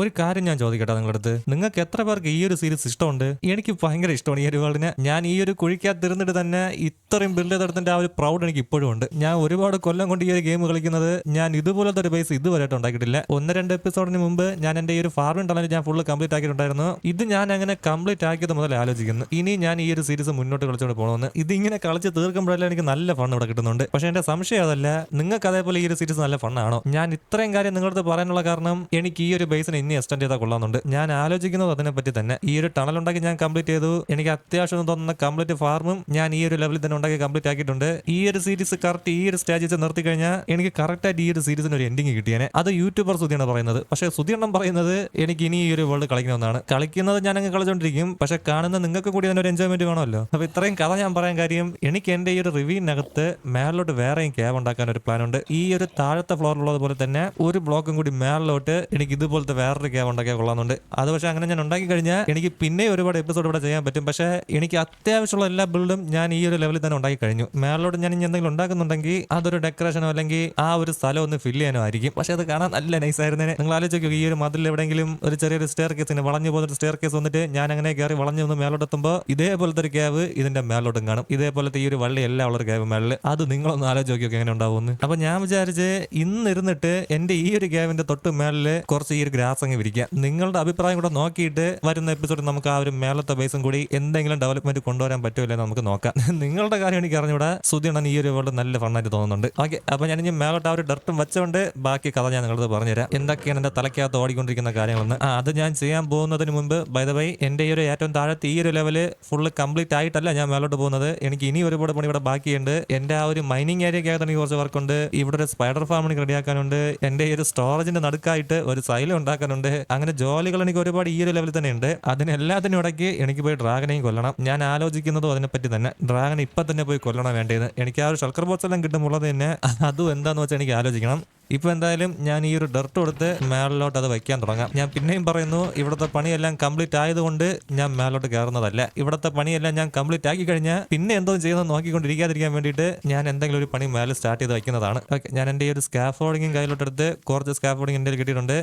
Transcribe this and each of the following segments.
ഒരു കാര്യം ഞാൻ ചോദിക്കട്ടെ നിങ്ങളുടെ അടുത്ത് നിങ്ങൾക്ക് എത്ര പേർക്ക് ഈ ഒരു സീരീസ് ഇഷ്ടമുണ്ട്? എനിക്ക് ഭയങ്കര ഇഷ്ടമാണ് ഈ ഒരു വേൾഡിനെ. ഞാൻ ഈ ഒരു കുഴിക്കകത്തിരുന്നിട്ട് തന്നെ ഇത്രയും ബിൽഡ് ചെയ്തെടുത്തിന്റെ ആ ഒരു പ്രൗഡ് എനിക്ക് ഇപ്പോഴും ഉണ്ട്. ഞാൻ ഒരുപാട് കൊല്ലം കൊണ്ട് ഈ ഒരു ഗെയിം കളിക്കുന്നത് ഞാൻ ഇതുപോലത്തെ ഒരു ബേസ് ഇതുവരെയായിട്ട് ഉണ്ടാക്കിയിട്ടില്ല. ഒന്ന് രണ്ട് എപ്പിസോഡിന് മുമ്പ് ഞാൻ എന്റെ ഈ ഒരു ഫാർമിംഗ് ടണൽ ഞാൻ ഫുള്ള് കംപ്ലീറ്റ് ആക്കിയിട്ടുണ്ടായിരുന്നു. ഇത് ഞാൻ അങ്ങനെ കംപ്ലീറ്റ് ആക്കിയത് മുതൽ ആലോചിക്കുന്നു. ഇനി ഞാൻ ഈ ഒരു സീരീസ് മുന്നോട്ട് കളിച്ചുകൊണ്ട് പോകണമെന്ന് ഇതിങ്ങനെ കളിച്ച് തീർക്കുമ്പോഴെല്ലാം എനിക്ക് നല്ല ഫൺ ഇവിടെ കിട്ടുന്നുണ്ട്. പക്ഷെ എന്റെ സംശയം അതല്ല നിങ്ങൾക്ക് അതേപോലെ ഈ ഒരു സീരീസ് നല്ല ഫണ്ണാണോ ഞാൻ ഇത്രയും കാര്യം നിങ്ങളുടെ പറയാനുള്ള കാരണം എനിക്ക് ഈ ഒരു ബേസിനെ ഇനി എക്സ്റ്റെൻഡ് ചെയ്താൽ കൊള്ളാമെന്നുണ്ട്. ഞാൻ ആലോചിക്കുന്നത് അതിനെ പറ്റി തന്നെ. ഈ ഒരു ടണൽ ഉണ്ടാക്കി ഞാൻ കംപ്ലീറ്റ് ചെയ്തു. എനിക്ക് അത്യാവശ്യം തോന്നുന്ന കംപ്ലീറ്റ് ഫാർമും ഞാൻ ഈ ഒരു ലെവലിൽ തന്നെ ഉണ്ടാക്കി കംപ്ലീറ്റ് ആക്കിയിട്ടുണ്ട്. ഈ ഒരു സീരീസ് കറക്റ്റ് ഈ ഒരു സ്റ്റേജിൽ നിർത്തി കഴിഞ്ഞാൽ എനിക്ക് കറക്റ്റായിട്ട് ഈ ഒരു സീരീസിന് ഒരു എൻഡിങ് കിട്ടിയേനെ. അത് യൂട്യൂബർ സുധിയാണ് പറയുന്നത്. പക്ഷേ സുധിയണ്ണം പറയുന്നത് എനിക്ക് ഇനി ഈ ഒരു വേൾഡ് കളിക്കണമെന്നാണ്. കളിക്കുന്നത് ഞാൻ അങ്ങ് കളിച്ചോണ്ടിരിക്കും. പക്ഷെ കാണുന്ന നിങ്ങൾക്ക് കൂടി അതിനൊരു എൻജോയ്മെന്റ് വേണമല്ലോ. അപ്പൊ ഇത്രയും കഥ ഞാൻ പറയാൻ കാര്യം എനിക്ക് എന്റെ ഈ ഒരു റിവ്യൂവിനകത്ത് മേളിലോട്ട് വേറെയും ക്യാബ് ഉണ്ടാക്കാൻ ഒരു പ്ലാൻ ഉണ്ട്. ഈ ഒരു താഴത്തെ ഫ്ലോറിലുള്ളത് പോലെ തന്നെ ഒരു ബ്ലോക്കും കൂടി മേളിലോട്ട് എനിക്ക് ഇതുപോലത്തെ വേറൊരു ക്യാബ് ഉണ്ടാക്കിയാൽ കൊള്ളാമെന്നുണ്ട്. അത് പക്ഷേ അങ്ങനെ ഞാൻ ഉണ്ടാക്കി കഴിഞ്ഞാൽ എനിക്ക് പിന്നെ ഒരുപാട് എപ്പിസോഡ് ഇവിടെ ചെയ്യാൻ പറ്റും. പക്ഷേ എനിക്ക് അത്യാവശ്യമുള്ള എല്ലാ ബിൽഡും ഞാൻ ഈ ഒരു ലെവലിൽ തന്നെ ഉണ്ടാക്കി കഴിഞ്ഞു. മേളിലോട്ട് ഞാൻ ഇനി എന്തെങ്കിലും ഉണ്ടാക്കുന്നുണ്ടെങ്കിൽ അതൊരു ഡെക്കറേഷനോ അല്ലെങ്കിൽ ആ ഒരു സ്ഥലം ഒന്ന് ഫില്ല് ചെയ്യാനോ ആയിരിക്കും. പക്ഷേ അത് കാണാൻ നല്ല നൈസ് ആയിരുന്നേ നിങ്ങൾ ആലോചിക്കുക ഈ ഒരു മതിൽ എവിടെയെങ്കിലും ഒരു ചെറിയൊരു സ്റ്റെയർ കേസിന് വളഞ്ഞു പോകുന്ന സ്റ്റെയർ കേസ് വന്നിട്ട് ഞാൻ അങ്ങനെ കയറി വളഞ്ഞു വന്ന് മേലോട്ട് എത്തുമ്പോൾ ഇതേപോലത്തെ ഒരു ക്യാബ് ഇതിന്റെ മേലോട്ടും കാണും. ഇതേപോലത്തെ ഈ ഒരു വള്ളി എല്ലാം ഉള്ള ഒരു ക്യാബ് മേളിൽ. അത് നിങ്ങളൊന്ന് ആലോചിച്ച് എങ്ങനെ ഉണ്ടാവുമെന്ന്. അപ്പൊ ഞാൻ വിചാരിച്ച് ഇന്ന് ഇരുന്നിട്ട് എന്റെ ഈ ഒരു ക്യാബിന്റെ തൊട്ട് മേളിൽ കുറച്ച് ഈ ഒരു ഗ്രാസ് അങ്ങ് ഇരിക്കുക നിങ്ങളുടെ അഭിപ്രായം കൂടെ നോക്കിയിട്ട് വരുന്ന എപ്പിസോഡിൽ നമുക്ക് ആ ഒരു മേളത്തെ ബേസും കൂടി എന്തെങ്കിലും ഡെവലപ്മെന്റ് കൊണ്ടുവരാൻ പറ്റുമല്ലേ നമുക്ക് നോക്കാം. നിങ്ങളുടെ കാര്യം എനിക്ക് അറിഞ്ഞൂടെ. സുധിയണ്ണൻ ഈ ഒരു വേൾഡ് നല്ല ഫണ്ണായിട്ട് തോന്നുന്നുണ്ട്. ഓക്കെ അപ്പൊ ഞാൻ ഇനി മേലോട്ട് ആ ഒരു ഡർട്ടും വെച്ചുകൊണ്ട് ബാക്കി കഥ ഞാൻ നിങ്ങളത് പറഞ്ഞുതരാം. എന്തൊക്കെയാണ് എന്റെ തലക്കകത്ത് ഓടിക്കൊണ്ടിരിക്കുന്ന കാര്യങ്ങളെന്ന്? അത് ഞാൻ ചെയ്യാൻ പോകുന്നതിന് മുമ്പ് ബൈ ദ ബൈ എന്റെ ഈ ഒരു ഏറ്റവും താഴത്തെ ഈ ഒരു ലെവൽ ഫുള്ള് കംപ്ലീറ്റ് ആയിട്ടല്ല ഞാൻ മേലോട്ട് പോകുന്നത്. എനിക്ക് ഇനി ഒരുപാട് പണി ഇവിടെ ബാക്കിയുണ്ട്. എന്റെ ആ ഒരു മൈനിങ് ഏരിയക്കകത്ത് എനിക്ക് കുറച്ച് വർക്കുണ്ട് ഇവിടെ ഒരു സ്പൈഡർ ഫാം എനിക്ക് റെഡിയാക്കാനുണ്ട് എന്റെ ഈ ഒരു സ്റ്റോറേജിന്റെ നടുക്കായിട്ട് ഒരു സൈലം ഉണ്ടാക്കാനുണ്ട്. അങ്ങനെ ജോലികൾ എനിക്ക് ഒരുപാട് ഈ ഒരു ലെവലിൽ തന്നെ ഉണ്ട് അതിനെല്ലാത്തിനും ഇടയ്ക്ക് എനിക്ക് പോയി ഡ്രാഗനെയും കൊല്ലണം. ഞാൻ ആലോചിക്കുന്നതും അതിനെപ്പറ്റി തന്നെ. ഡ്രാഗൻ ഇപ്പൊ തന്നെ പോയി കൊല്ലണം വേണ്ടത് എനിക്ക് ആ ഒരു ഷൾക്കർ ബോക്സ് എല്ലാം കിട്ടുമ്പോൾ തന്നെ അതും എന്താന്ന് വെച്ചാൽ എനിക്ക് ആലോചിക്കണം. ഇപ്പൊ എന്തായാലും ഞാൻ ഈ ഒരു ഡർട്ട് കൊടുത്ത് മേളിലോട്ട് അത് വയ്ക്കാൻ തുടങ്ങാം. ഞാൻ പിന്നെയും പറയുന്നു ഇവിടുത്തെ പണിയെല്ലാം കംപ്ലീറ്റ് ആയതുകൊണ്ട് ഞാൻ മേലോട്ട് കയറുന്നതല്ല. ഇവിടുത്തെ പണിയെല്ലാം ഞാൻ കംപ്ലീറ്റ് ആക്കി കഴിഞ്ഞാൽ പിന്നെ എന്തോ ചെയ്യുന്നത് നോക്കിക്കൊണ്ടിരിക്കാതിരിക്കാൻ വേണ്ടിയിട്ട് ഞാൻ എന്തെങ്കിലും ഒരു പണി മേലെ സ്റ്റാർട്ട് ചെയ്ത് വയ്ക്കുന്നതാണ്. ഓക്കെ ഞാൻ എന്റെ ഈ ഒരു സ്കാഫോർഡിങ്ങും കയ്യിലോട്ടെടുത്ത് കുറച്ച് സ്കാഫോർഡിങ് എന്റെ കിട്ടിയിട്ടുണ്ട്.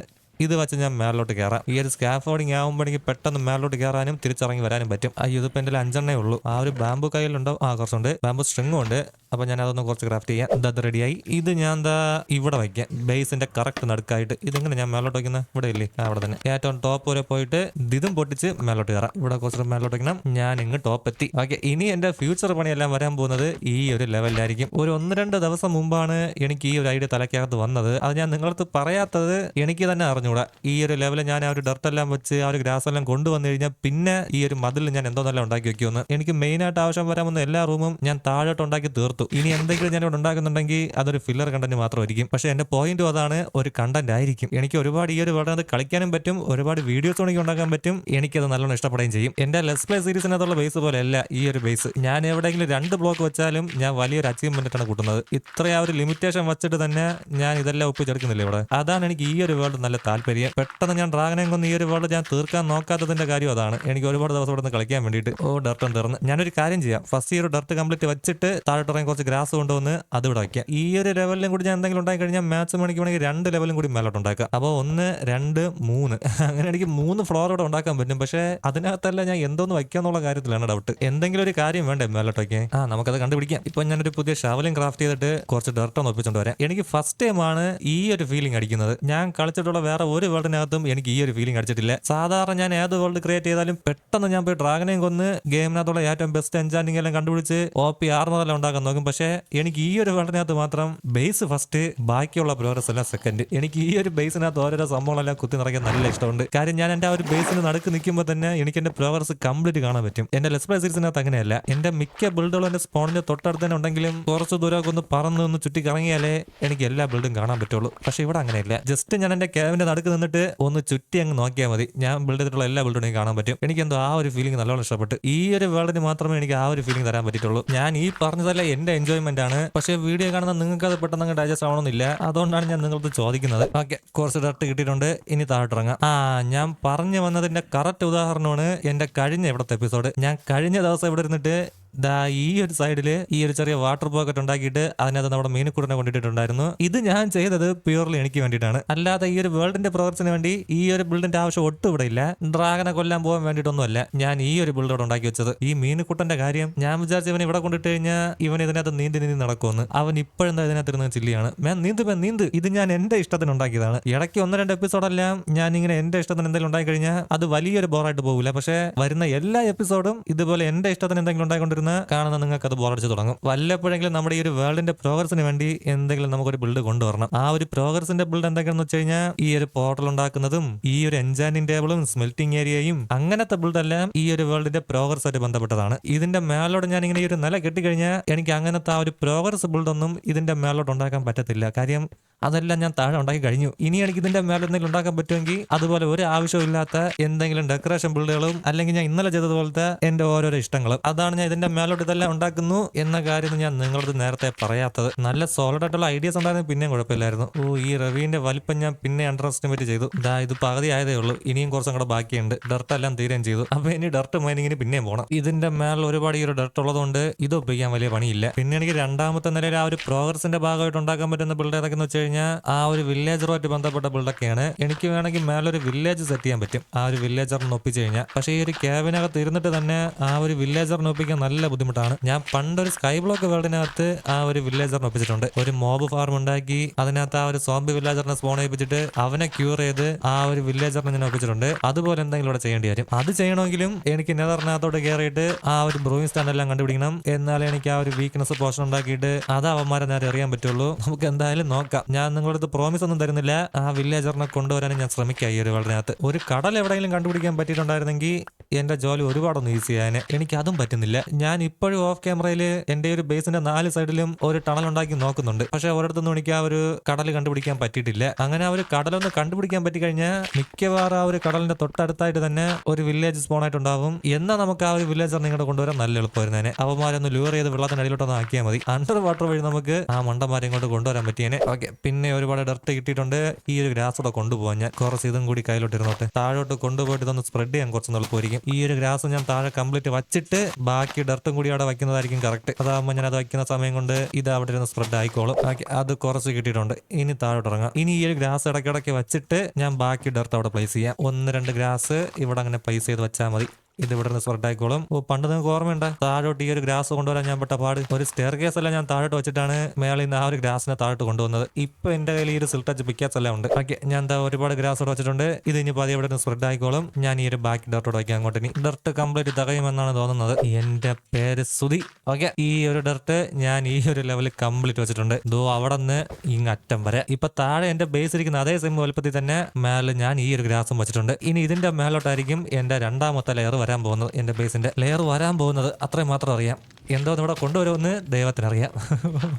ഇത് വെച്ച് ഞാൻ മേലോട്ട് കയറാം ഈ ഒരു സ്കാഫോർഡിങ് ആകുമ്പോഴേക്ക് പെട്ടെന്ന് മേലോട്ട് കയറാനും തിരിച്ചിറങ്ങി വരാനും പറ്റും. ആ ഇതിപ്പോൾ എന്റെ അഞ്ചെണ്ണേ ഉള്ളൂ. ആ ഒരു ബാമ്പു കയ്യിലുണ്ടോ? ആ കുറച്ചുണ്ട്. ബാമ്പു സ്ട്രിങ്ങും ഉണ്ട്. അപ്പോൾ ഞാൻ അതൊന്ന് കുറച്ച് ക്രാഫ്റ്റ് ചെയ്യാം. അത് റെഡിയായി ഇത് ഞാൻ എന്താ ഇവിടെ വയ്ക്കാം ബേസിന്റെ കറക്റ്റ് നടുക്കായിട്ട്. ഇതെങ്ങനെ ഞാൻ മേലോട്ട് വയ്ക്കുന്നത് ഇവിടെ ഇല്ലേ? അവിടെ തന്നെ. ഏറ്റവും ടോപ്പ് വരെ പോയിട്ട് ഇതും പൊട്ടിച്ച് മേലോട്ട് കയറാം ഇവിടെ കുറച്ച് മേലോട്ട് വയ്ക്കണം ഞാൻ ഇങ്ങ് ടോപ്പ് എത്തി. ഓക്കെ ഇനി എന്റെ ഫ്യൂച്ചർ പണിയെല്ലാം വരാൻ പോകുന്നത് ഈ ഒരു ലെവലിലായിരിക്കും ഒരു ഒന്ന് രണ്ട് ദിവസം മുമ്പാണ് എനിക്ക് ഈ ഒരു ഐഡിയ തലക്കകത്ത് വന്നത്. അത് ഞാൻ നിങ്ങളടുത്ത് പറയാത്തത് എനിക്ക് തന്നെ അറിഞ്ഞൂടാ ഈ ഒരു ലെവലിൽ ഞാൻ ആ ഒരു ഡർട്ട് എല്ലാം വെച്ച് ആ ഒരു ഗ്രാസ് എല്ലാം കൊണ്ടുവന്നു കഴിഞ്ഞാൽ പിന്നെ ഈ ഒരു മതിൽ ഞാൻ എന്തോ നല്ല ഉണ്ടാക്കി വെക്കുമെന്ന്. എനിക്ക് മെയിൻ ആയിട്ട് ആവശ്യം വരാമെന്ന എല്ലാ റൂമും ഞാൻ താഴോട്ട് ഉണ്ടാക്കി തീർത്തു. ഇനി എന്തെങ്കിലും ഞാൻ ഇവിടെ ഉണ്ടാക്കുന്നുണ്ടെങ്കിൽ അതൊരു ഫില്ലർ കണ്ടന്റ് മാത്രമായിരിക്കും. പക്ഷെ എന്റെ പോയിന്റും അതാണ് ഒരു കണ്ടന്റ് ആയിരിക്കും. എനിക്ക് ഒരുപാട് ഈ ഒരു വേൾഡ് കളിക്കാനും പറ്റും ഒരുപാട് വീഡിയോസ് ഉണ്ടെങ്കിൽ ഉണ്ടാക്കാൻ പറ്റും എനിക്ക് അത് നല്ലോണം ഇഷ്ടപ്പെടുകയും ചെയ്യും. എന്റെ ലെസ് പ്ലേ സീരീസിനകത്തുള്ള ബേസ് പോലെ അല്ല ഈ ഒരു ബേസ് ഞാൻ എവിടെയെങ്കിലും രണ്ട് ബ്ലോക്ക് വെച്ചാലും ഞാൻ വലിയൊരു അച്ചീവ്മെന്റ് ആണ് കൂട്ടുന്നത്. ഇത്ര ആ ഒരു ലിമിറ്റേഷൻ വെച്ചിട്ട് തന്നെ ഞാൻ ഇതെല്ലാം ഒപ്പിച്ചെടുക്കുന്നില്ല ഇവിടെ. അതാണ് എനിക്ക് ഈ ഒരു വേൾഡ് നല്ല താല്പര്യം. പെട്ടെന്ന് ഞാൻ ഡ്രാഗനെ കൊന്ന് ഈ ഒരു വേൾഡ് ഞാൻ തീർക്കാൻ നോക്കാത്തതിന്റെ കാര്യം അതാണ്. എനിക്ക് ഒരുപാട് ദിവസം ഇവിടെ നിന്ന് കളിക്കാൻ വേണ്ടിയിട്ട് ഓ ഡർട്ട് തീർന്ന്. ഞാനൊരു കാര്യം ചെയ്യാം. ഫസ്റ്റ് ഈ ഒരു ഡർട്ട് കംപ്ലീറ്റ് വെച്ചിട്ട് താഴെ ഇറങ്ങി കുറച്ച് ഗ്രാസ് കൊണ്ടുവന്ന് അത് ഇവിടെ വയ്ക്കാം ഈ ഒരു ലെവലിലും കൂടി ഞാൻ എന്തെങ്കിലും ഉണ്ടാക്കി കഴിഞ്ഞാൽ മാച്ച് മണിക്ക് വേണമെങ്കിൽ രണ്ട് ലെവലും കൂടി മേലോട്ട് ഉണ്ടാക്കാം അപ്പോൾ ഒന്ന് രണ്ട് മൂന്ന്. അങ്ങനെ എനിക്ക് മൂന്ന് ഫ്ലോർ ഇവിടെ ഉണ്ടാക്കാൻ പറ്റും. പക്ഷേ അതിനകത്തല്ല ഞാൻ എന്തോന്ന് വയ്ക്കാന്നുള്ള കാര്യത്തിലാണ് ഡൗട്ട് എന്തെങ്കിലും ഒരു കാര്യം വേണ്ടേ മേലോട്ട് വയ്ക്കാൻ? ആ നമുക്കത് കണ്ടുപിടിക്കാം. ഇപ്പൊ ഞാനൊരു പുതിയ ഷവലിംഗ് ക്രാഫ്റ്റ് ചെയ്തിട്ട് കുറച്ച് ഡർട്ടൊന്ന് ഒപ്പിച്ചുകൊണ്ട് വരാം. എനിക്ക് ഫസ്റ്റ് ടൈമാണ് ഈ ഒരു ഫീലിംഗ് അടിക്കുന്നത്. ഞാൻ കളിച്ചിട്ടുള്ള വേറെ ഒരു വേൾഡിനകത്തും എനിക്ക് ഈ ഒരു ഫീലിംഗ് അടിച്ചിട്ടില്ല. സാധാരണ ഞാൻ ഏത് വേൾഡ് ക്രിയേറ്റ് ചെയ്താലും പെട്ടെന്ന് ഞാൻ പോയി ഡ്രാഗനെയും കൊന്ന് ഗെയിമിനകത്തുള്ള ഏറ്റവും ബെസ്റ്റ് എൻചാൻഡിങ് എല്ലാം കണ്ടുപിടിച്ച് ഒ പി ആർന്നതെല്ലാം ഉണ്ടാക്കാൻ നോക്കും. പക്ഷേ എനിക്ക് ഈ ഒരു വേൾഡിനകത്ത് മാത്രം ബേസ് ഫസ്റ്റ് ബാക്കിയുള്ള പ്രോഗ്രസ് എല്ലാം സെക്കൻഡ് എനിക്ക് ഈ ഒരു ബേസിനകത്ത് ഓരോരോ സംഭവങ്ങളെല്ലാം കുത്തി നിറയ്ക്കാൻ നല്ല ഇഷ്ടമുണ്ട്. കാര്യം ഞാൻ എന്റെ ആ ഒരു ബേസിന് നടുക്ക് നിൽക്കുമ്പോൾ തന്നെ എനിക്ക് എന്റെ പ്രോഗ്രസ് കംപ്ലീറ്റ് കാണാൻ പറ്റും. എന്റെ ലെസ് പ്ലേ സീരീസിനകത്ത് അങ്ങനെയല്ല. എന്റെ മിക്ക ബിൽഡുകളും എന്റെ സ്പോണിന്റെ തൊട്ടടുത്ത് തന്നെ ഉണ്ടെങ്കിലും കുറച്ച് ദൂരമൊക്കെ ഒന്ന് പറന്ന് ഒന്ന് ചുറ്റി കറങ്ങിയാലേ എനിക്ക് എല്ലാ ബിൽഡും കാണാൻ പറ്റുള്ളൂ. പക്ഷേ ഇവിടെ അങ്ങനെയല്ല. ജസ്റ്റ് ഞാൻ എന്റെ ക്യാബിന്റെ നടുക്ക് നിന്നിട്ട് ഒന്ന് ചുറ്റി അങ്ങ് നോക്കിയാൽ മതി. ഞാൻ ബിൽഡ് ചെയ്തിട്ടുള്ള എല്ലാ ബിൽഡും എനിക്ക് കാണാൻ പറ്റും. എനിക്ക് എന്തോ ആ ഒരു ഫീലിംഗ് നല്ലോണം ഇഷ്ടപ്പെട്ടു. ഈ ഒരു വേൾഡിന് മാത്രമേ എനിക്ക് ആ ഒരു ഫീലിംഗ് തരാൻ പറ്റിയിട്ടുള്ളൂ. ഞാൻ ഈ പറഞ്ഞതല്ല എന്റെ എൻജോയ്മെന്റ് ആണ്. പക്ഷേ വീഡിയോ കാണുന്ന നിങ്ങൾക്ക് അത് പെട്ടെന്ന് അങ്ങ് ഡൈജസ്റ്റ് ആവണമെന്നില്ല. അതുകൊണ്ടാണ് ഞാൻ നിങ്ങൾക്ക് ചോദിക്കുന്നത്. ഓക്കെ കുറച്ച് ഡർട്ട് കിട്ടിയിട്ടുണ്ട്. ഇനി താഴ്ത്തിറങ്ങാം ആ ഞാൻ പറഞ്ഞു വന്നതിന്റെ കറക്റ്റ് ഉദാഹരണമാണ് എന്റെ കഴിഞ്ഞ ഇവിടുത്തെ എപ്പിസോഡ് ഞാൻ കഴിഞ്ഞ ദിവസം ഇവിടെ ഇരുന്നിട്ട് ദാ ഈ ഒരു സൈഡിൽ ഈ ഒരു ചെറിയ വാട്ടർ പോക്കറ്റ് ഉണ്ടാക്കിയിട്ട് അതിനകത്ത് നമ്മുടെ മീനുക്കുടനെ കൊണ്ടിട്ടുണ്ടായിരുന്നു ഇത് ഞാൻ ചെയ്തത് പ്യൂർലി എനിക്ക് വേണ്ടിയിട്ടാണ്. അല്ലാതെ ഈ ഒരു വേൾഡിന്റെ പ്രോഗ്രസിന് വേണ്ടി ഈ ഒരു ബിൽഡിന്റെ ആവശ്യം ഒട്ടും ഇവിടെ ഇല്ല. ഡ്രാഗനെ കൊല്ലാൻ പോകാൻ വേണ്ടിയിട്ടൊന്നുമല്ല ഞാൻ ഈ ഒരു ബിൽഡ് ഇവിടെ ഉണ്ടാക്കി വെച്ചത്. ഈ മീനുക്കുട്ടന്റെ കാര്യം ഞാൻ വിചാരിച്ച ഇവൻ ഇവിടെ കൊണ്ടിട്ട് കഴിഞ്ഞാൽ ഇവൻ ഇതിനകത്ത് നീന്തി നീന്തി നടക്കുമെന്ന്. അവൻ ഇപ്പോഴെന്താ ഇതിനകത്ത് ഇരുന്ന് ചില്ലിയാണ്. ഞാൻ നീന്ത് പേ നീന്ത്. ഇത് ഞാൻ എന്റെ ഇഷ്ടത്തിന് ഉണ്ടാക്കിയതാണ്. ഇടയ്ക്ക് ഒന്ന് രണ്ട് എപ്പിസോഡെല്ലാം ഞാൻ ഇങ്ങനെ എന്റെ ഇഷ്ടത്തിന് എന്തെങ്കിലും ഉണ്ടാക്കി കഴിഞ്ഞാൽ അത് വലിയൊരു ബോറായിട്ട് പോകില്ല പക്ഷേ വരുന്ന എല്ലാ എപ്പിസോഡും ഇതുപോലെ എന്റെ ഇഷ്ടത്തിന് എന്തെങ്കിലും ഉണ്ടായിക്കൊണ്ടിരുന്ന കാണുന്ന നിങ്ങൾക്ക് അത് ബോറടിച്ച് തുടങ്ങും. വല്ലപ്പോഴെങ്കിലും നമ്മുടെ ഈ ഒരു വേൾഡിന്റെ പ്രോഗ്രസിന് വേണ്ടി എന്തെങ്കിലും നമുക്കൊരു ബിൽഡ് കൊണ്ടുവരണം. ആ ഒരു പ്രോഗ്രസിന്റെ ബിൽഡ് എന്തൊക്കെയാണെന്ന് വെച്ച് കഴിഞ്ഞാൽ ഈ ഒരു പോർട്ടൽ ഉണ്ടാക്കുന്നതും ഈ ഒരു എൻജാനിങ് ടേബിളും സ്മെൽറ്റിംഗ് ഏരിയയും അങ്ങനത്തെ ബിൽഡ് എല്ലാം ഈ ഒരു വേൾഡിന്റെ പ്രോഗ്രസ് ആയിട്ട് ബന്ധപ്പെട്ടതാണ്. ഇതിന്റെ മേലോട്ട് ഞാൻ ഇങ്ങനെ ഈ ഒരു നില കെട്ടിക്കഴിഞ്ഞാൽ എനിക്ക് അങ്ങനത്തെ ആ ഒരു പ്രോഗ്രസ് ബിൽഡൊന്നും ഇതിന്റെ മേലോട്ട് ഉണ്ടാക്കാൻ പറ്റത്തില്ല. കാര്യം അതെല്ലാം ഞാൻ താഴെ ഉണ്ടാക്കി കഴിഞ്ഞു. ഇനി എനിക്ക് ഇതിന്റെ മേലെ എന്തെങ്കിലും ഉണ്ടാക്കാൻ പറ്റുമെങ്കിൽ അതുപോലെ ഒരു ആവശ്യമില്ലാത്ത എന്തെങ്കിലും ഡെക്കറേഷൻ ബിൽഡുകളും അല്ലെങ്കിൽ ഞാൻ ഇന്നലെ ചെയ്തതുപോലത്തെ എന്റെ ഓരോരോ ഇഷ്ടങ്ങളും. അതാണ് ഞാൻ ഇതിന്റെ മേലോട്ട് ഇതെല്ലാം ഉണ്ടാക്കുന്നു എന്ന കാര്യം ഞാൻ നിങ്ങളോട് നേരത്തെ പറയാത്തത്. നല്ല സോളിഡ് ആയിട്ടുള്ള ഐഡിയസ് ഉണ്ടായിരുന്നു പിന്നെയും കുഴപ്പമില്ലായിരുന്നു. ഓ ഈ റവീന്റെ വലിപ്പം ഞാൻ പിന്നെ അണ്ടർ എസ്റ്റിമേറ്റ് ചെയ്തു. ദാ ഇത് പകുതി ആയതേ ഉള്ളൂ. ഇനിയും കുറച്ചും കൂടെ ബാക്കിയുണ്ട്. ഡർട്ട് എല്ലാം തീരുകയും ചെയ്തു. അപ്പൊ ഇനി ഡർട്ട് മൈനിങ്ങിന് പിന്നെയും പോകണം ഇതിന്റെ മേളിൽ ഒരുപാട് ഈ ഒരു ഡർട്ട് ഉള്ളതുകൊണ്ട് ഇത് ഉപയോഗിക്കാൻ വലിയ പണിയില്ല. പിന്നെ എനിക്ക് രണ്ടാമത്തെ നിലയിൽ ആ ഒരു പ്രോഗ്രസിന്റെ ഭാഗമായിട്ട് ഉണ്ടാക്കാൻ പറ്റുന്ന ബിൽഡ് വെച്ച് കഴിഞ്ഞാൽ ആ ഒരു വില്ലേജറുമായിട്ട് ബന്ധപ്പെട്ട ബിൽഡൊക്കെയാണ് എനിക്ക് വേണമെങ്കിൽ മേലൊരു വില്ലേജ് സെറ്റ് ചെയ്യാൻ പറ്റും. ആ ഒരു വില്ലേജറിന് ഒപ്പിച്ച് കഴിഞ്ഞാൽ പക്ഷേ ഈ ഒരു ക്യാബിനകത്ത് ഇരുന്നിട്ട് തന്നെ ആ ഒരു വില്ലേജറിന് ഒപ്പിക്കാൻ നല്ല ബുദ്ധിമുട്ടാണ്. ഞാൻ പണ്ടൊരു സ്കൈ ബ്ലോക്ക് വേൾഡിനകത്ത് ആ ഒരു വില്ലേജറിന് ഒപ്പിച്ചിട്ടുണ്ട്. ഒരു മോബ് ഫാർം ഉണ്ടാക്കി അതിനകത്ത് ആ ഒരു സോംബി വില്ലേജറിനെ സ്പോൺ ചെയ്യിപ്പിച്ചിട്ട് അവനെ ക്യൂർ ചെയ്ത് ആ ഒരു വില്ലേജറിനെ ഞാൻ ഒപ്പിച്ചിട്ടുണ്ട്. അതുപോലെ എന്തെങ്കിലും ഇവിടെ ചെയ്യേണ്ടി വരും. അത് ചെയ്യണമെങ്കിലും എനിക്ക് നെതറിനകത്തോട്ട് കയറിയിട്ട് ആ ഒരു ബ്രൂയിങ് സ്റ്റാൻഡ് എല്ലാം കണ്ടുപിടിക്കണം. എന്നാലേ എനിക്ക് ആ ഒരു വീക്ക്നെസ് പോർഷൻ ഉണ്ടാക്കിയിട്ട് അത് അവന്മാരെ നേരെ അറിയാൻ പറ്റുള്ളൂ. നമുക്ക് എന്തായാലും നോക്കാം. ഞാൻ നിങ്ങളടുത്ത് പ്രോമിസ് ഒന്നും തരുന്നില്ല. ആ വില്ലേജറിനെ കൊണ്ടുവരാനും ഞാൻ ശ്രമിക്കാം ഈ ഒരു വേൾഡിനകത്ത് ഒരു കടൽ എവിടെയെങ്കിലും കണ്ടുപിടിക്കാൻ പറ്റിയിട്ടുണ്ടായിരുന്നെങ്കിൽ എന്റെ ജോലി ഒരുപാടൊന്നും ഈസി ആയതിന് എനിക്ക് അതും പറ്റുന്നില്ല. ഞാൻ ഇപ്പോഴും ഓഫ് ക്യാമറയിൽ എന്റെ ഒരു ബേസിന്റെ നാല് സൈഡിലും ഒരു ടണൽ ഉണ്ടാക്കി നോക്കുന്നുണ്ട്. പക്ഷെ ഒരിടത്തുനിന്നും എനിക്ക് ആ ഒരു കടൽ കണ്ടുപിടിക്കാൻ പറ്റിയിട്ടില്ല. അങ്ങനെ ആ ഒരു കടലൊന്ന് കണ്ടുപിടിക്കാൻ പറ്റിക്കഴിഞ്ഞാൽ മിക്കവാറും ആ ഒരു കടലിന്റെ തൊട്ടടുത്തായിട്ട് തന്നെ ഒരു വില്ലേജ് സ്പോൺ ആയിട്ടുണ്ടാവും. എന്നാൽ നമുക്ക് ആ ഒരു വില്ലേജർ നിങ്ങളുടെ കൊണ്ടുവരാൻ നല്ല എളുപ്പമായിരുന്നേനെ. അവന്മാരൊന്ന് ലൂർ ചെയ്ത് വെള്ളത്തിന്റെ അടിയിലോട്ടൊന്ന് ആക്കിയാൽ മതി. അണ്ടർ വാട്ടർ വഴി നമുക്ക് ആ മണ്ടന്മാരെ ഇങ്ങോട്ട് കൊണ്ടുവരാൻ പറ്റിയേനെ. ഓക്കെ പിന്നെ ഒരുപാട് ഡർട്ട് കിട്ടിയിട്ടുണ്ട്. ഈ ഒരു ഗ്രാസ് കൂടെ കൊണ്ടുപോകാൻ ഞാൻ കുറച്ച് ഇതും കൂടി കയ്യിലോട്ട് ഇരുന്നോട്ടെ താഴോട്ട് കൊണ്ടുപോയിട്ട് ഇതൊന്ന് സ്പ്രെഡ് ചെയ്യാൻ കുറച്ച് എളുപ്പമായിരിക്കും ഈ ഒരു ഗ്രാസ് ഞാൻ താഴെ കംപ്ലീറ്റ് വച്ചിട്ട് ബാക്കി ഡർട്ടും കൂടി അവിടെ വയ്ക്കുന്നതായിരിക്കും കറക്റ്റ് അതാകുമ്പോൾ ഞാൻ അത് വയ്ക്കുന്ന സമയം കൊണ്ട് ഇത് അവിടെ ഇരുന്ന് സ്പ്രെഡ് ആയിക്കോളും. ബാക്കി അത് കുറച്ച് കിട്ടിയിട്ടുണ്ട്. ഇനി താഴോട്ട് ഇറങ്ങാം ഇനി ഈ ഒരു ഗ്രാസ് ഇടയ്ക്കിടയ്ക്ക് വെച്ചിട്ട് ഞാൻ ബാക്കി ഡർട്ട് അവിടെ പ്ലേസ് ചെയ്യാം. ഒന്ന് രണ്ട് ഗ്രാസ് ഇവിടെ അങ്ങനെ പ്ലേസ് ചെയ്ത് വെച്ചാൽ മതി. ഇത് ഇവിടെ നിന്ന് ആയിക്കോളും ഓ പണ്ട് നിങ്ങൾക്ക് ഓർമ്മയുണ്ട്? താഴോട്ട് ഈ ഒരു ഗ്രാസ് കൊണ്ടുവരാൻ ഞാൻ പെട്ട പാട്. ഒരു സ്റ്റെയർ കേസ് എല്ലാം ഞാൻ താഴോട്ട് വെച്ചിട്ടാണ് മേളിൽ നിന്ന് ആ ഒരു ഗ്രാസിനെ താഴോട്ട് കൊണ്ടുവന്നത്. ഇപ്പൊ എന്റെ കയ്യിൽ ഈ ഒരു സിൽട്ടച്ച് പിക്കാസ് എല്ലാം ഉണ്ട്. ഓക്കെ ഞാൻ എന്താ ഒരുപാട് ഗ്രാസ് ഇവിടെ വെച്ചിട്ടുണ്ട്. ഇത് ഇനി പതി ഇവിടെ സ്പ്രെഡ് ആയിക്കോളും. ഞാൻ ഈ ഒരു ബാക്കി ഡർട്ടോട് വയ്ക്കാം അങ്ങോട്ട് ഇനി. ഡർട്ട് കംപ്ലീറ്റ് തകയുമെന്നാണ് തോന്നുന്നത്. എന്റെ പേര് സുതി ഓക്കെ ഈ ഒരു ഡർട്ട് ഞാൻ ഈ ഒരു ലെവൽ കംപ്ലീറ്റ് വെച്ചിട്ടുണ്ട്. ദോ അവിടെ നിന്ന് ഇങ്ങ് അറ്റം വരെ. ഇപ്പൊ താഴെ എന്റെ ബേസ് ഇരിക്കുന്ന അതേ സെയിം വലുപ്പത്തിൽ തന്നെ മേലെ ഞാൻ ഈ ഒരു ഗ്രാസും വെച്ചിട്ടുണ്ട്. ഇനി ഇതിന്റെ മേലോട്ടായിരിക്കും എന്റെ രണ്ടാമത്തെ ലെയർ വരാൻ പോകുന്നത് എന്റെ ബേസിന്റെ ലെയർ വരാൻ പോകുന്നത് അത്രയും മാത്രം അറിയാം. എന്തോ ഇവിടെ കൊണ്ടുവരുമെന്ന് ദൈവത്തിനറിയാം.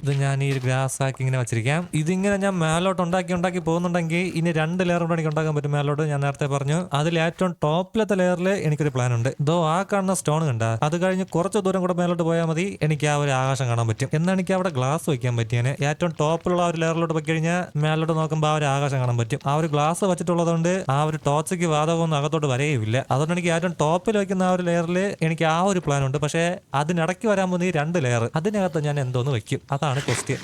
ഇത് ഞാൻ ഈ ഒരു ഗ്ലാസ് ആക്കി ഇങ്ങനെ വെച്ചിരിക്കാം. ഇതിങ്ങനെ ഞാൻ മേലോട്ട് ഉണ്ടാക്കി ഉണ്ടാക്കി പോകുന്നുണ്ടെങ്കിൽ ഇനി രണ്ട് ലെയർ കൊണ്ട് എനിക്ക് ഉണ്ടാക്കാൻ പറ്റും മേലോട്ട്. ഞാൻ നേരത്തെ പറഞ്ഞു അതിൽ ഏറ്റവും ടോപ്പിലത്തെ ലെയറിൽ എനിക്കൊരു പ്ലാൻ ഉണ്ട്. ഇതോ ആ കാണുന്ന സ്റ്റോൺ കണ്ട അത് കഴിഞ്ഞ് കുറച്ച് ദൂരം കൂടെ മേലോട്ട് പോയാൽ മതി എനിക്ക് ആ ഒരു ആകാശം കാണാൻ പറ്റും. എന്നാൽ എനിക്ക് അവിടെ ഗ്ലാസ് വെക്കാൻ പറ്റിയേനെ. ഏറ്റവും ടോപ്പിലുള്ള ആ ഒരു ലെയറിലോട്ട് പോയി കഴിഞ്ഞാൽ മേലോട്ട് നോക്കുമ്പോൾ ആ ഒരു ആകാശം കാണാൻ പറ്റും. ആ ഒരു ഗ്ലാസ് വെച്ചിട്ടുള്ളതുകൊണ്ട് ആ ഒരു ടോർച്ചയ്ക്ക് വാതകമൊന്നും അകത്തോട്ട് വരെയുമില്ല. അതുകൊണ്ട് എനിക്ക് ഏറ്റവും ടോപ്പിൽ വെക്കുന്ന ആ ഒരു ലെയറിൽ എനിക്ക് ആ ഒരു പ്ലാൻ ഉണ്ട്. പക്ഷേ അതിനിടയ്ക്ക് വരാൻ പോകുന്ന ഈ രണ്ട് ലെയർ അതിനകത്ത് ഞാൻ എന്തോന്ന് വെക്കും. അതാണ് ക്വസ്റ്റ്യൻ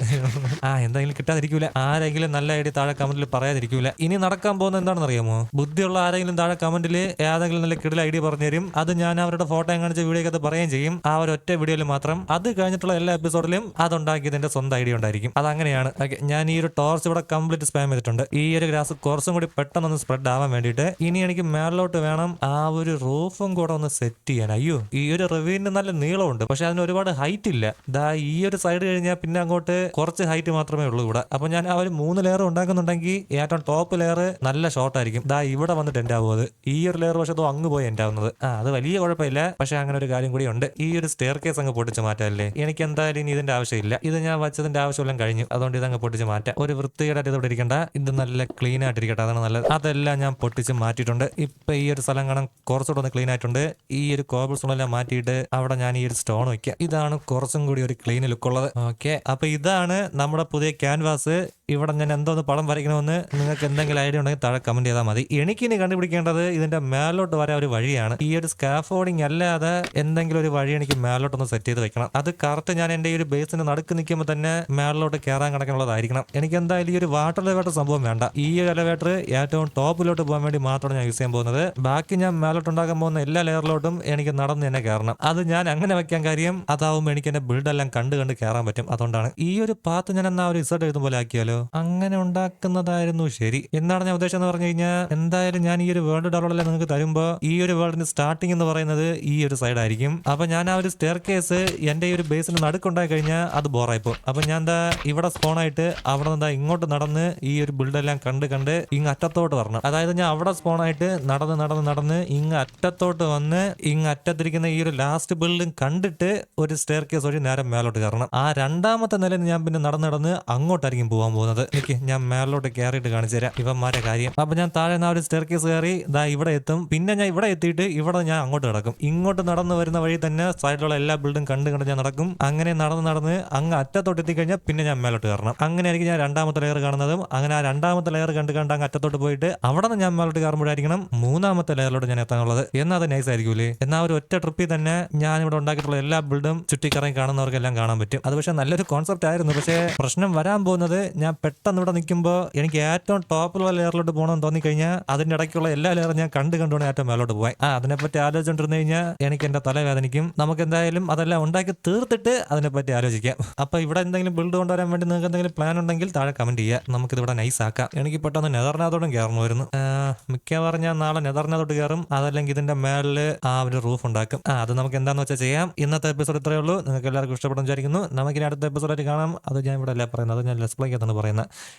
ആ എന്തെങ്കിലും കിട്ടാതിരിക്കൂല. ആരെങ്കിലും നല്ല ഐഡിയ താഴെ കമന്റിൽ പറയാതിരിക്കൂല. ഇനി നടക്കാൻ പോകുന്ന എന്താണെന്ന് അറിയാമോ ബുദ്ധിയുള്ള ആരെങ്കിലും താഴെ കമന്റിൽ ഏതെങ്കിലും നല്ല കിടൽ ഐഡിയ പറഞ്ഞു തരും. അത് ഞാൻ അവരുടെ ഫോട്ടോ കാണിച്ച വീഡിയോക്കകത്ത് പറയുകയും ചെയ്യും. ആ ഒരു ഒറ്റ വീഡിയോയിൽ മാത്രം. അത് കഴിഞ്ഞിട്ടുള്ള എല്ലാ എപ്പിസോഡിലും അതുണ്ടാക്കിയതിന്റെ സ്വന്തം ഐഡിയ ഉണ്ടായിരിക്കും. അതങ്ങനെയാണ്. ഓക്കെ ഞാൻ ഈ ഒരു ടോർച്ച് ഇവിടെ കംപ്ലീറ്റ് സ്പാം ചെയ്തിട്ടുണ്ട്. ഈ ഒരു ഗ്രാസ് കുറച്ചും കൂടി പെട്ടെന്ന് സ്പ്രെഡ് ആവാൻ വേണ്ടിയിട്ട് ഇനി എനിക്ക് മേളിലോട്ട് വേണം ആ ഒരു റൂഫും കൂടെ ഒന്ന് സെറ്റ് ചെയ്യാൻ. അയ്യോ ഈ ഒരു റിവ്യൂവിന് നല്ല നീളമുണ്ട്. പക്ഷെ അതിന് ഒരുപാട് ഹൈറ്റ് ഇല്ല. ദാ ഈ ഒരു സൈഡ് കഴിഞ്ഞാൽ പിന്നെ അങ്ങോട്ട് കുറച്ച് ഹൈറ്റ് മാത്രമേ ഉള്ളൂ ഇവിടെ. അപ്പൊ ഞാൻ ആ ഒരു മൂന്ന് ലെയർ ഉണ്ടാക്കുന്നുണ്ടെങ്കിൽ ഏറ്റവും ടോപ്പ് ലെയർ നല്ല ഷോർട്ട് ആയിരിക്കും. ദാ ഇവിടെ വന്നിട്ട് എന്റെ ആവുന്നത് ഈ ഒരു ലെയർ പക്ഷെ അങ്ങ് പോയി എന്റെ ആവുന്നത്. ആ അത് വലിയ കുഴപ്പമില്ല. പക്ഷെ അങ്ങനെ ഒരു കാര്യം കൂടി ഉണ്ട്. ഈ ഒരു സ്റ്റെയർ കേസ് അങ്ങ് പൊട്ടിച്ച് മാറ്റാല്ലേ? എനിക്ക് എന്തായാലും ഇനി ഇതിന്റെ ആവശ്യമില്ല. ഇത് ഞാൻ വച്ചതിന്റെ ആവശ്യമെല്ലാം കഴിഞ്ഞു. അതുകൊണ്ട് ഇത് അങ്ങ് പൊട്ടിച്ച് മാറ്റാം. ഒരു വൃത്തികേടായിട്ട് ഇത് ഇവിടെ ഇരിക്കണ്ട. ഇത് നല്ല ക്ലീൻ ആയിട്ടിരിക്കട്ടെ. അതാണ് നല്ലത്. അതെല്ലാം ഞാൻ പൊട്ടിച്ച് മാറ്റിയിട്ടുണ്ട്. ഇപ്പൊ ഈ ഒരു സ്ഥലം കാണാൻ കുറച്ചുകൂടെ ഒന്ന് ക്ലീൻ ആയിട്ടുണ്ട്. ഈ ഒരു കോബിൾ സ്റ്റോണെല്ലാം മാറ്റിയിട്ട് അവിടെ ഞാൻ ഈ ഒരു സ്റ്റോൺ ഇതാണ് കുറച്ചും കൂടി ഒരു ക്ലീൻ ലുക്ക് ഉള്ളത്. ഓക്കെ അപ്പൊ ഇതാണ് നമ്മുടെ പുതിയ ക്യാൻവാസ് ഇവിടെ ഞാൻ എന്തോ എന്തോന്ന് പടം വരയ്ക്കണമെന്ന് നിങ്ങൾക്ക് എന്തെങ്കിലും ഐഡിയ ഉണ്ടെങ്കിൽ താഴെ കമന്റ് ചെയ്താൽ മതി. എനിക്കിനി കണ്ടുപിടിക്കേണ്ടത് ഇതിന്റെ മേലോട്ട് വരാൻ ഒരു വഴിയാണ്. ഈ ഒരു സ്കാഫോർഡിങ് അല്ലാതെ എന്തെങ്കിലും ഒരു വഴി എനിക്ക് മേലോട്ടൊന്ന് സെറ്റ് ചെയ്ത് വെക്കണം. അത് കറക്റ്റ് ഞാൻ എന്റെ ഈ ഒരു ബേസിന് നടുക്ക് നിൽക്കുമ്പോൾ തന്നെ മേളിലോട്ട് കയറാൻ കണക്കിനുള്ളതായിരിക്കണം. എനിക്ക് എന്തായാലും ഈ ഒരു വാട്ടർ എലവേറ്റർ സംഭവം വേണ്ട. ഈ ഒരു എലവേറ്റർ ഏറ്റവും ടോപ്പിലോട്ട് പോകാൻ വേണ്ടി മാത്രമാണ് ഞാൻ യൂസ് ചെയ്യാൻ പോകുന്നത്. ബാക്കി ഞാൻ മേലോട്ട് ഉണ്ടാക്കാൻ പോകുന്ന എല്ലാ ലെയറിലോട്ടും എനിക്ക് നടന്ന് തന്നെ കയറണം അത് ഞാൻ അങ്ങനെ വെക്കാൻ കാര്യം അതാവുമ്പോൾ എനിക്ക് എന്റെ ബിൽഡെല്ലാം കണ്ട് കണ്ട് കയറാൻ പറ്റും. അതുകൊണ്ടാണ്. ഈ ഒരു പാത്ത് ഞാൻ എന്നാ ഒരു ഇസഡ് എഴുതും പോലെ ആക്കിയാലോ? അങ്ങനെ ഉണ്ടാക്കുന്നതായിരുന്നു ശരി. എന്താണ് ഞാൻ ഉദ്ദേശം എന്ന് പറഞ്ഞു കഴിഞ്ഞാൽ എന്തായാലും ഞാൻ ഈ ഒരു വേൾഡ് ഡൗൺലോഡിൽ നിങ്ങൾക്ക് തരുമ്പോൾ ഈ ഒരു വേൾഡിന്റെ സ്റ്റാർട്ടിംഗ് എന്ന് പറയുന്നത് ഈ ഒരു സൈഡ് ആയിരിക്കും. അപ്പൊ ഞാൻ ആ ഒരു സ്റ്റെയർ കേസ് എന്റെ ഈ ഒരു ബേസിന് നടുക്കുണ്ടായി കഴിഞ്ഞാൽ അത് ബോറായിപ്പോ അപ്പൊ ഞാൻ എന്താ ഇവിടെ സ്പോൺ ആയിട്ട് അവിടെ നിന്ന് ഇങ്ങോട്ട് നടന്ന് ഈ ഒരു ബിൽഡ് എല്ലാം കണ്ട് കണ്ട് ഇങ്ങ് അറ്റത്തോട്ട് വരണം. അതായത് ഞാൻ അവിടെ സ്പോൺ ആയിട്ട് നടന്ന് നടന്ന് നടന്ന് ഇങ്ങ് അറ്റത്തോട്ട് വന്ന് ഇങ്ങ് അറ്റത്തിരിക്കുന്ന ഈ ഒരു ലാസ്റ്റ് ബിൽഡിംഗ് കണ്ടിട്ട് ഒരു സ്റ്റെയർ കേസ് വഴി നേരെ മേലോട്ട് കയറണം. ആ രണ്ടാമത്തെ നിലയിൽ ഞാൻ പിന്നെ നടന്ന് നടന്ന് അങ്ങോട്ടായിരിക്കും പോകാൻ പോകുന്നത്. എനിക്ക് ഞാൻ മേളിലോട്ട് കയറിയിട്ട് കാണിച്ചു തരാം ഇവന്മാരെ കാര്യം. അപ്പൊ ഞാൻ താഴെ നിന്ന് ഒരു സ്റ്റെയർ കേസ് കയറി ഇതാ ഇവിടെ എത്തും. പിന്നെ ഞാൻ ഇവിടെ എത്തിയിട്ട് ഇവിടെ ഞാൻ അങ്ങോട്ട് നടക്കും. ഇങ്ങോട്ട് നടന്നു വരുന്ന വഴി തന്നെ സൈഡിലുള്ള എല്ലാ ബിൽഡും കണ്ട് കണ്ട് ഞാൻ നടക്കും. അങ്ങനെ നടന്ന് നടന്ന് അങ്ങ് അറ്റത്തോട്ട് എത്തിക്കഴിഞ്ഞാൽ പിന്നെ ഞാൻ മേലോട്ട് കയറണം. അങ്ങനെ ആയിരിക്കും ഞാൻ രണ്ടാമത്തെ ലെയർ കാണുന്നതും അങ്ങനെ ആ രണ്ടാമത്തെ ലെയർ കണ്ട് കണ്ട് അങ്ങ് അറ്റത്തോട്ട് പോയിട്ട് അവിടെ നിന്ന് ഞാൻ മേലോട്ട് കയറുമ്പോഴായിരിക്കണം മൂന്നാമത്തെ ലെയറിലോട്ട് ഞാൻ എത്താനുള്ളത്. എന്നാൽ അത് നൈസ് ആയിരിക്കൂലേ? എന്നാ ഒരു ഒറ്റ ട്രിപ്പിൽ തന്നെ ഞാൻ ഇവിടെ ഉണ്ടാക്കിയിട്ടുള്ള എല്ലാ ബിൽഡും ചുറ്റിക്കറങ്ങി കാണുന്നവർക്കെല്ലാം കാണാൻ പറ്റും. അത് പക്ഷേ നല്ലൊരു കോൺസെപ്റ്റ് ആയിരുന്നു. പക്ഷേ പ്രശ്നം വരാൻ പോകുന്നത് ഞാൻ പെട്ടെന്ന് ഇവിടെ നിൽക്കുമ്പോൾ എനിക്ക് ഏറ്റവും ടോപ്പിലുള്ള ലെയറിലോട്ട് പോകണമെന്ന് തോന്നിക്കഴിഞ്ഞാൽ അതിന്റെ ഇടയ്ക്കുള്ള എല്ലാ ലെയറും ഞാൻ കണ്ട് കണ്ടുകൊണ്ട് ഏറ്റവും മേലോട്ട് പോയി ആ അതിനെപ്പറ്റി ആലോചിച്ചുകൊണ്ടിരുന്നു കഴിഞ്ഞാൽ എനിക്ക് എന്റെ തലവേദനിക്കും നമുക്ക് എന്തായാലും അതെല്ലാം ഉണ്ടാക്കി തീർത്തിട്ട് അതിനെപ്പറ്റി ആലോചിക്കാം. അപ്പൊ ഇവിടെ എന്തെങ്കിലും ബിൽഡ് കൊണ്ടുവരാൻ വേണ്ടി നിങ്ങൾക്ക് എന്തെങ്കിലും പ്ലാൻ ഉണ്ടെങ്കിൽ താഴെ കമന്റ് ചെയ്യുക നമുക്ക് ഇവിടെ നൈസ് ആക്കാം. എനിക്ക് പെട്ടെന്ന് നെതർനാഥോടും കയറണമായിരുന്നു മിക്കവാറും ഞാൻ നാളെ നെതർനാഥോട്ട് കയറും അതല്ലെങ്കിൽ ഇതിന്റെ മേളിൽ ആ ഒരു റൂഫ് ഉണ്ടാക്കും. ആ അത് നമുക്ക് എന്താണെന്ന് വെച്ചാൽ ചെയ്യാം. ഇന്നത്തെ എപ്പിസോഡ് ഇത്രയേ ഉള്ളൂ. നിങ്ങൾക്ക് എല്ലാവർക്കും ഇഷ്ടപ്പെടുന്നു വിചാരിക്കുന്നു. നമുക്ക് ഇനി അടുത്ത എപ്പിസോഡായിട്ട് കാണാം. അത് ഞാൻ ഇവിടെ അല്ലേ പറയുന്നത്. അത് ഞാൻ ലെസ് പ്ലേക്കകത്താണ് പറയുന്നത്. പറയുന്ന